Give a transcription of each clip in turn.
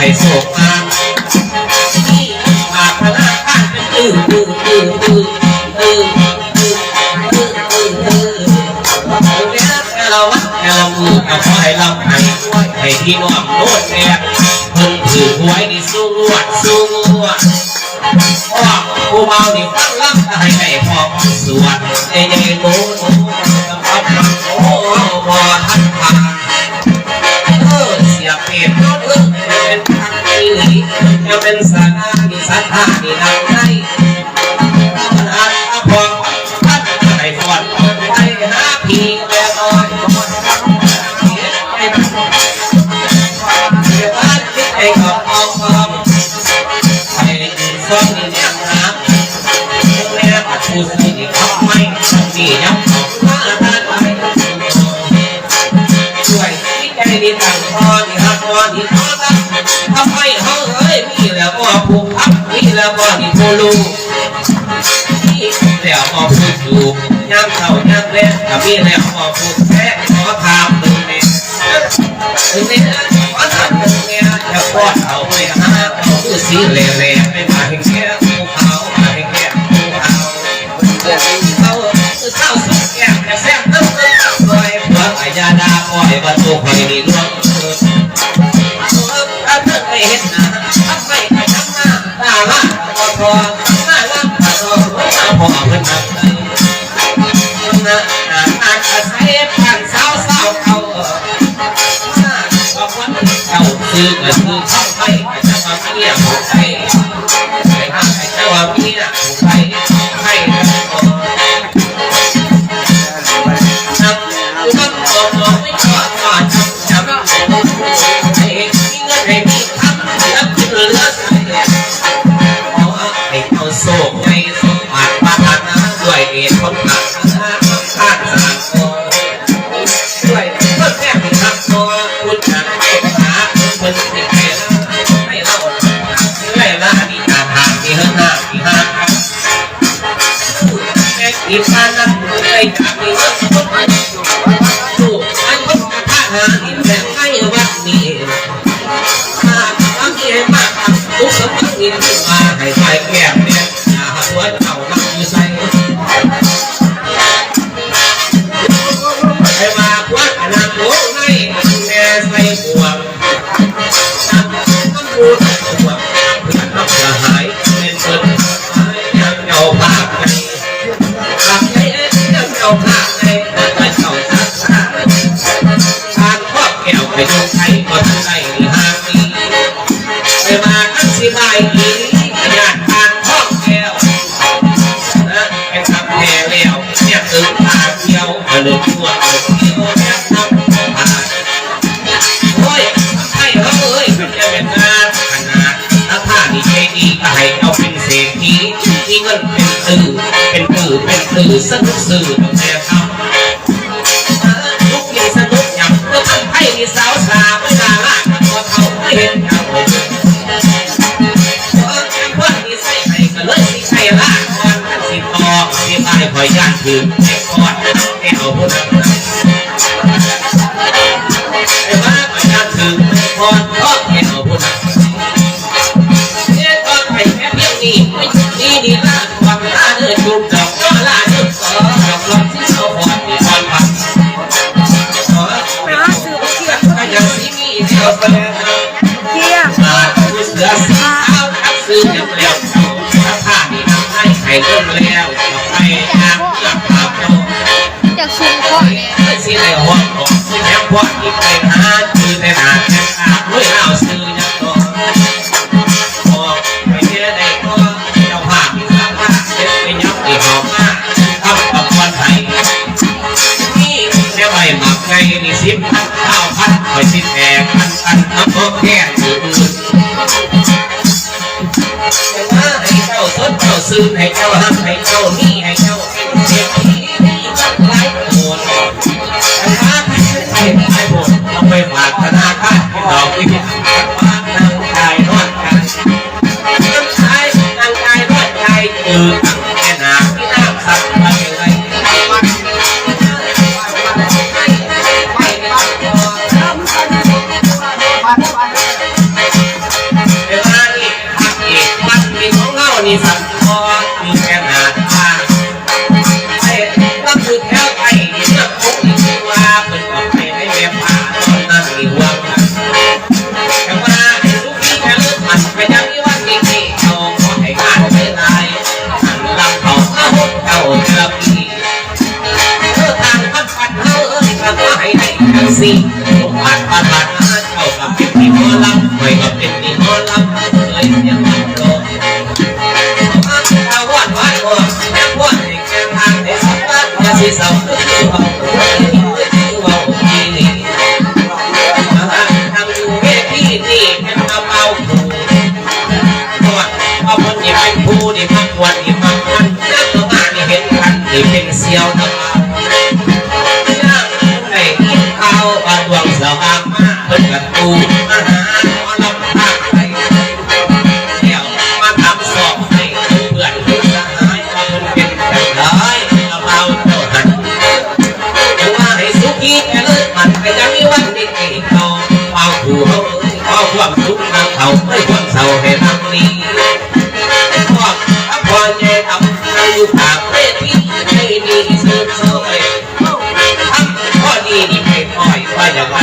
ให้โศกมามาพลังกันเป็นตื้อตื้อตื้อตื้อตื้อตื้อตื้อตื้อตื้อเราวัดเรามือเอาไว้ลำให้ให้ที่น้องโลดแอบเพิ่นถือหวยนี่สู้งวดสู้งวดพ่อผู้เมานี่ฟังลำให้ให้พ่อสวดเอ้ยโน้ Ha ha. น้ำเขาาน้ำเล็กกับพี่แล้วขอพูกแท้ขอพามตึงเนี่ยตึงเนี้ขอสั่งตรงนี้จะปอเขาไม่หาเขาคือสีเหลวๆไม่มาเห็นแก่ภูเขามาเห็นแก่ภูเขาเกิดเขาคือเขาสุดแก่แต่แซ่บต้องต้องคอยเพื่อไอ้าดาคอยประตูคอยนี่ร่วงถ้าเธอไม่เห็นนะถ้าไม่ไปทำหน้าตาละพอพอมาละพอพอไม่มาพอเงินนะ คือเกิดคือเข้าไปจะทำให้เรียกของใคร คือสนุกสื่อต้องแม่ทำทุกมีสนุกหยำเมื่อพันไพ่มีสาวสาวสาลากับตัวเขาไม่เห็นหยำเพื่อนมีไส่ไข่ก็เลยม่ใช่ล่าก่อนกันสิต่อมีไส้คอยย่างคือ what you think.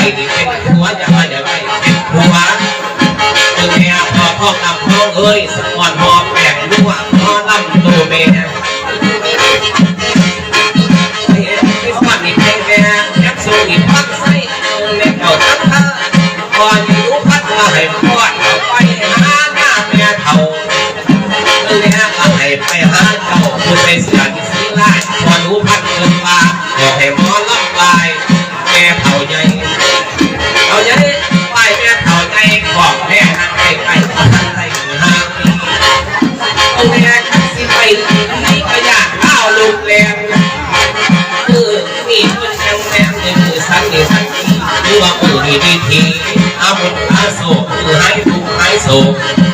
หัวจะมาเดี๋ยวไปหัวเออแม่พอพ่อคำพ่อเอ้ย so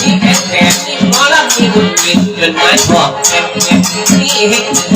ที่แข็งแกร่งที่พอรับมีบุญกินจนไม้พอแข็งแกร่งที่เห็น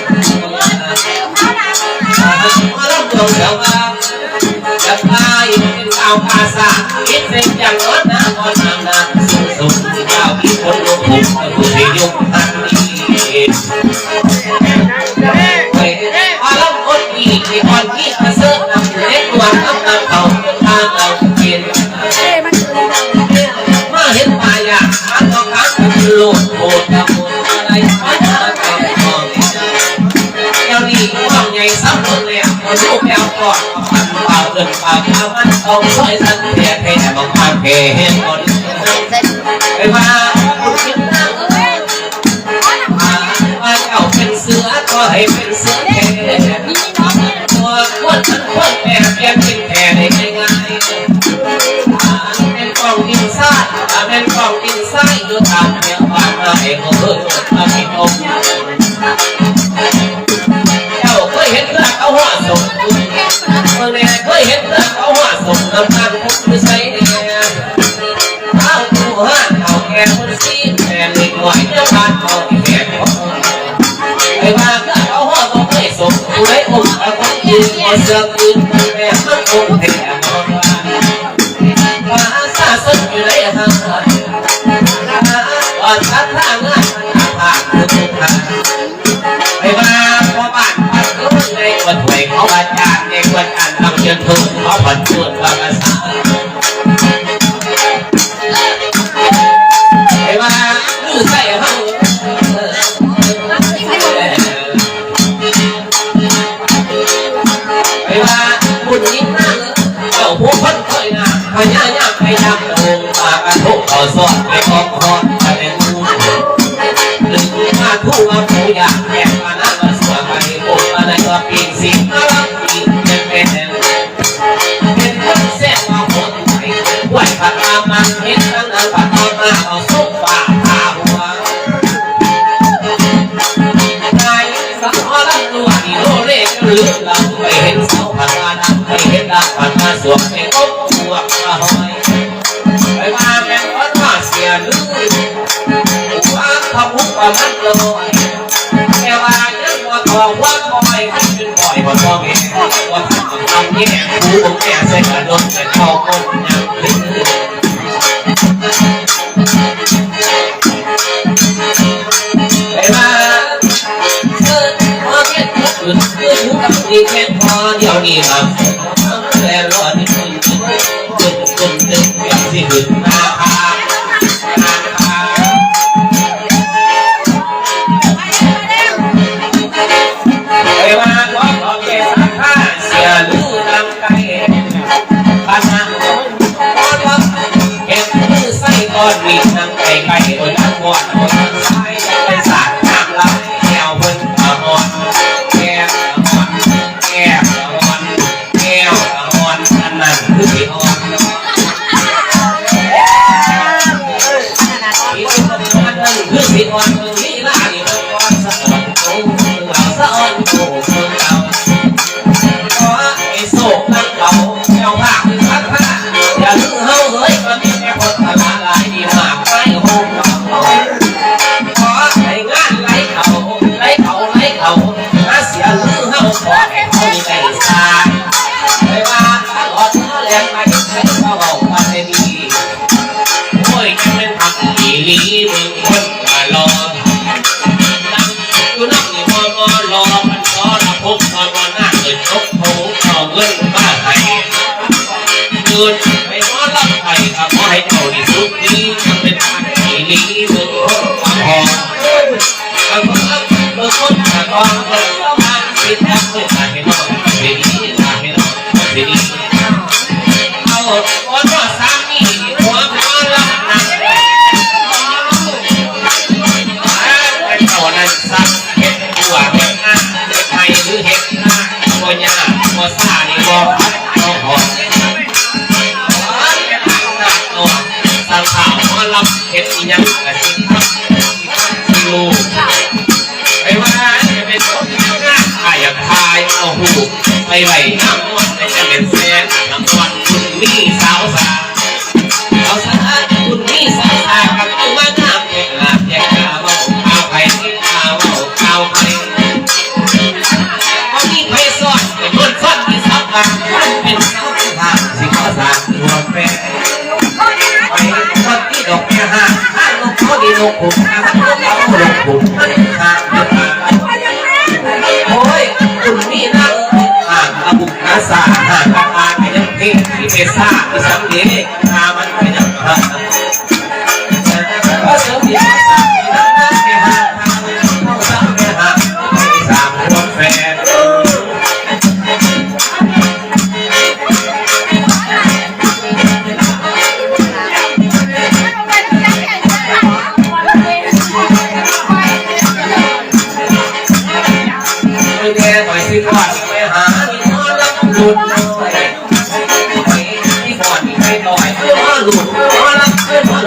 าข้ามัองคอยสันเดียให้แต่บอกมาเพนคนไปว่า up with the master ที่แหงคูของแหงใส่กระดนใส่ข้าวก้นยำลิ้นไปมาเกิดมาเกิดเกิดเกิดกับดีแค่พอเดียวนี้ครับ ดไม่ขอรับใครขอให้เจ้าที่สุข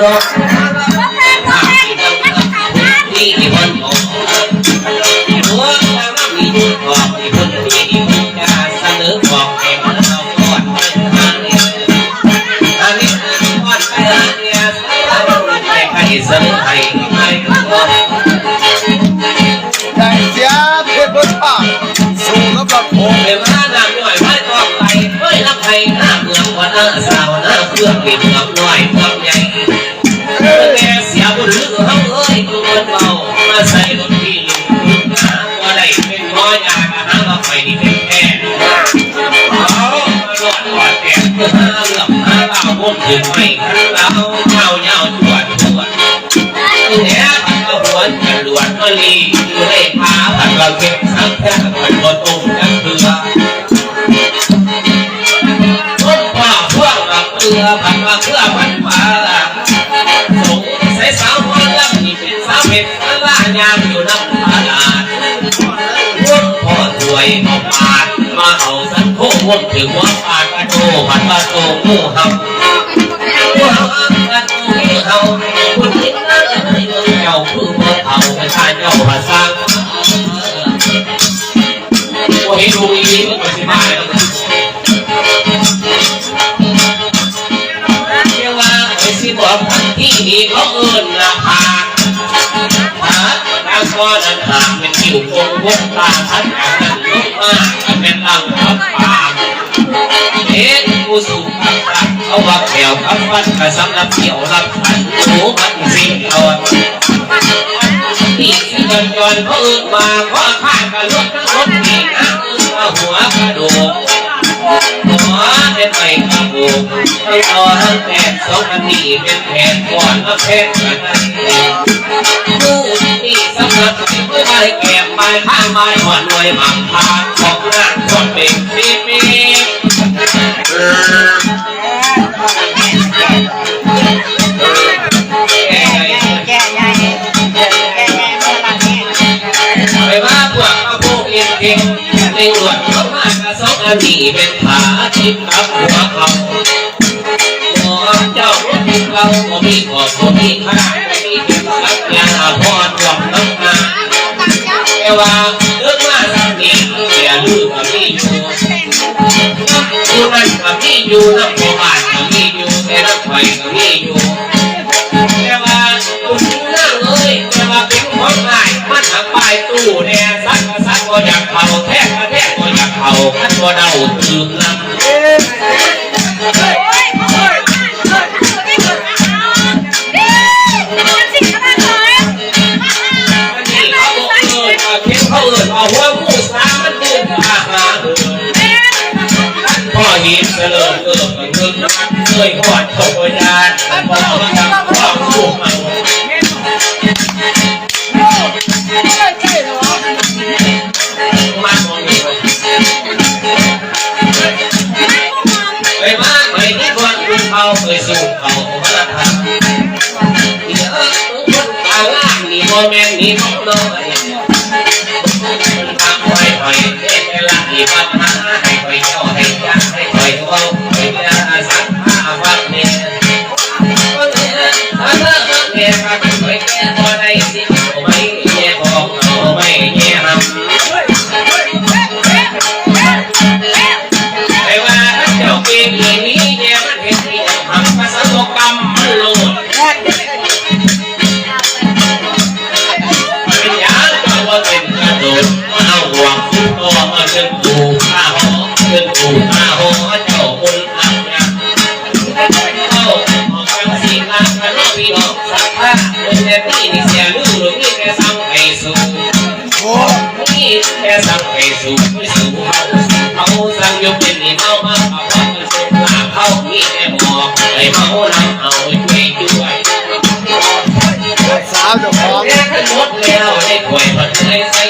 Córdoba. ขึ้นไม่เราเงาเจ้าปวดปวดแหนก็หวนจระลวนก็ลีอยู่ในพาวันเราเก็บสักแค่มันก็ตุ้มนันเบื่อพบว่าพวกนักเบื่อพันมาเพื่อพันมาล่ะสงสัยสาวคนละนี่เป็นสาวเป็นละยามอยู่น้ำตาลาดพวนพอสวยมาปาดมาเอาสังคมวงถึงว่าปาดกระโดผันมาโตงูหับ ดีเขาเอิญราคาฮะแล้วก็นันทางเป็นผิวคงวงตาทัานอาจารย์ลุกมากเป็นตังทับปากเอ็ดผู้สูงขับขับเขาว่าแถวกับฟันกระสำรับเที่ยวรับขันโอ้มันสิ่นอ่อนอีกกันก่อนเขาเอิญมาเพา ทั้งต่อทั้งแผนสองอันนี้เป็นแผนก่อนแล้วแผนกันนั่นเองมือนี่สำนักที่ไม่ได้แก็บไม้ข้างไม้หอนรวยมักพานของหน้าคนเป็นปีปีแก่ใหญ่แก่ใหญ่แก่ใหญ่เอเนี่ยไปว่าพวกพระผู้เองเองในหลวดเขามากระสองอันนี้เป็นขาทิพกับหัวเขา รักยาพอดหวังน้ำตาแต่ว่าเลิกมาสักนิดเสียลืมกับมีอยู่อยู่นั่นกับมีอยู่น้ำโบราณกับมีอยู่แต่น้ำไฟกับมีอยู่แต่ว่าคุณนั่งเลยแต่ว่าเป็นคนง่ายมันทำปลายตู้เนี่ยซักก็ซักก็อยากเข่าแทกก็แทกก็อยากเข่าขันก็เดาตื่นนำ Thank you. องสักผ้าคนแต่พี่นี่เสียลูกหรือนี่แค่ซ้ำไอ้สูโอ้นี่แค่สั่งให้สูงไม่สูงเขาเขาสั่งยกเป็นนี่เมามาเอาว่ามันสูงลาเขามีแต่บอกไอ้เมานำเอาไว้ช่วยด้วยสาวเจ้าของแค่ขึ้นรถแล้วได้ป่วยมันเลยใส่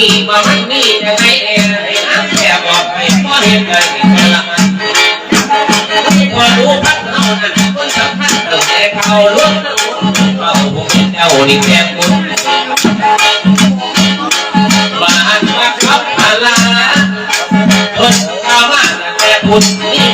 ครับครับนี่มามันนี่จะไงเองไอ้น้ำแค่บอกไปก็เห็นกันอีกแล้วมันพอรู้พัดเอานั่นคนสำคัญตั้งแต่เขาล้วนทั้งเราผมเป็นเจ้านี่แค่บุญบ้านมาครับอะไรคนเข้าวบ้าแต่บุญนี่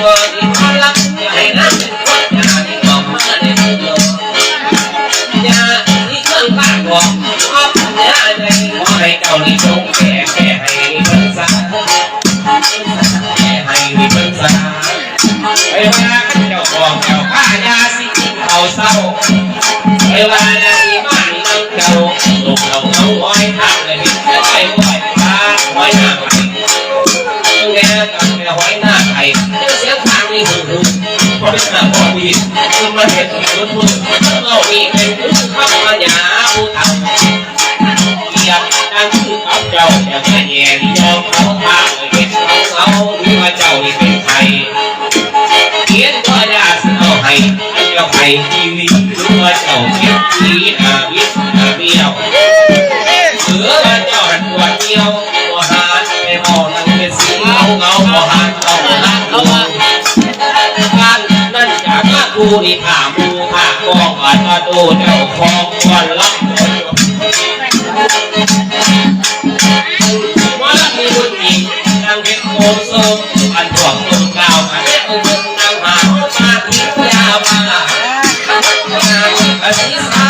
คือมาเห็นคือคุเรามีเป็นผู้ขับมาหยาผู้ทำเกียรติดังกับเจ้าแต่ไม่แย่ยอมเขาพาเห็นเขาเขารู้ว่าเจ้านี่เป็นใครเขียนก็ยาสเอให้เจ้ารทีวีรู้ว่าเจ้าเขียนทีอาวิสอาเบี้ยวเพื่าเจ้าหันวเดียวูนี่ผ่ามูผ่ากองอันมาดูเจ้าของวันลังว่ามีรุ่นอีกนางเป็นโคมโซมอันพวกต้นก่าวหาเรียกมืองนางหามาที่ยามาอันนี้ซา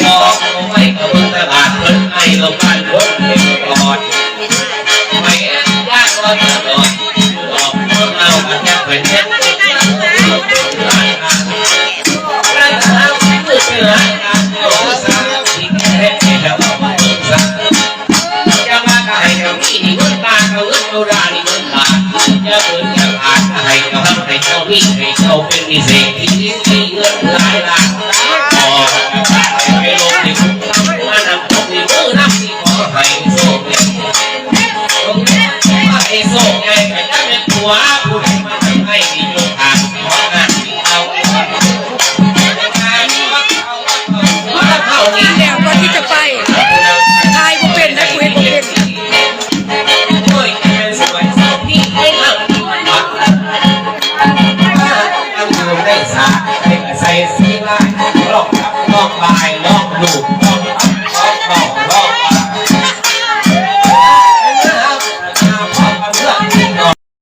โลกไม่กระเบื้องตลาดเพิ่นไอ้ลกันรถ